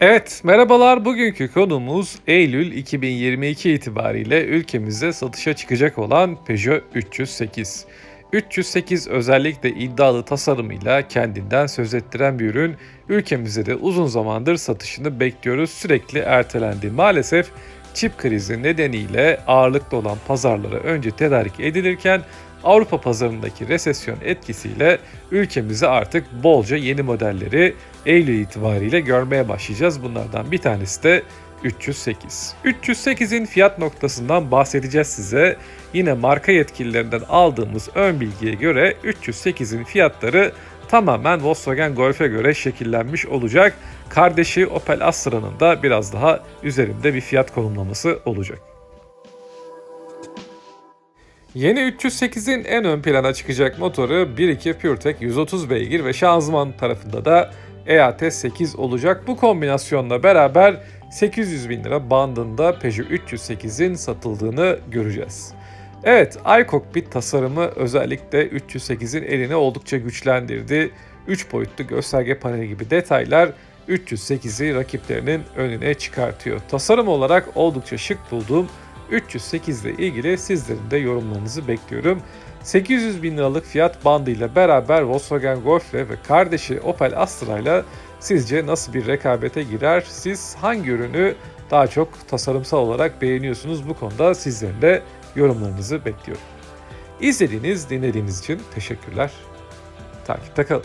Evet, merhabalar. Bugünkü konumuz Eylül 2022 itibariyle ülkemize satışa çıkacak olan Peugeot 308. 308 özellikle iddialı tasarımıyla kendinden söz ettiren bir ürün. Ülkemizde de uzun zamandır satışını bekliyoruz. Sürekli ertelendi. Maalesef çip krizi nedeniyle ağırlıklı olan pazarlara önce tedarik edilirken Avrupa pazarındaki resesyon etkisiyle ülkemize artık bolca yeni modelleri Eylül itibariyle görmeye başlayacağız. Bunlardan bir tanesi de 308. 308'in fiyat noktasından bahsedeceğiz size. Yine marka yetkililerinden aldığımız ön bilgiye göre 308'in fiyatları tamamen Volkswagen Golf'e göre şekillenmiş olacak. Kardeşi Opel Astra'nın da biraz daha üzerinde bir fiyat konumlaması olacak. Yeni 308'in en ön plana çıkacak motoru 1.2 PureTech 130 beygir ve şanzıman tarafında da EAT 8 olacak. Bu kombinasyonla beraber 800 bin lira bandında Peugeot 308'in satıldığını göreceğiz. Evet, iCockpit tasarımı özellikle 308'in elini oldukça güçlendirdi. 3 boyutlu gösterge paneli gibi detaylar 308'i rakiplerinin önüne çıkartıyor. Tasarım olarak oldukça şık bulduğum 308 ile ilgili sizlerin de yorumlarınızı bekliyorum. 800 bin liralık fiyat bandıyla beraber Volkswagen Golf ve kardeşi Opel Astra ile sizce nasıl bir rekabete girer? Siz hangi ürünü daha çok tasarımsal olarak beğeniyorsunuz? Bu konuda sizlerin de yorumlarınızı bekliyorum. İzlediğiniz, dinlediğiniz için teşekkürler. Takipte kalın.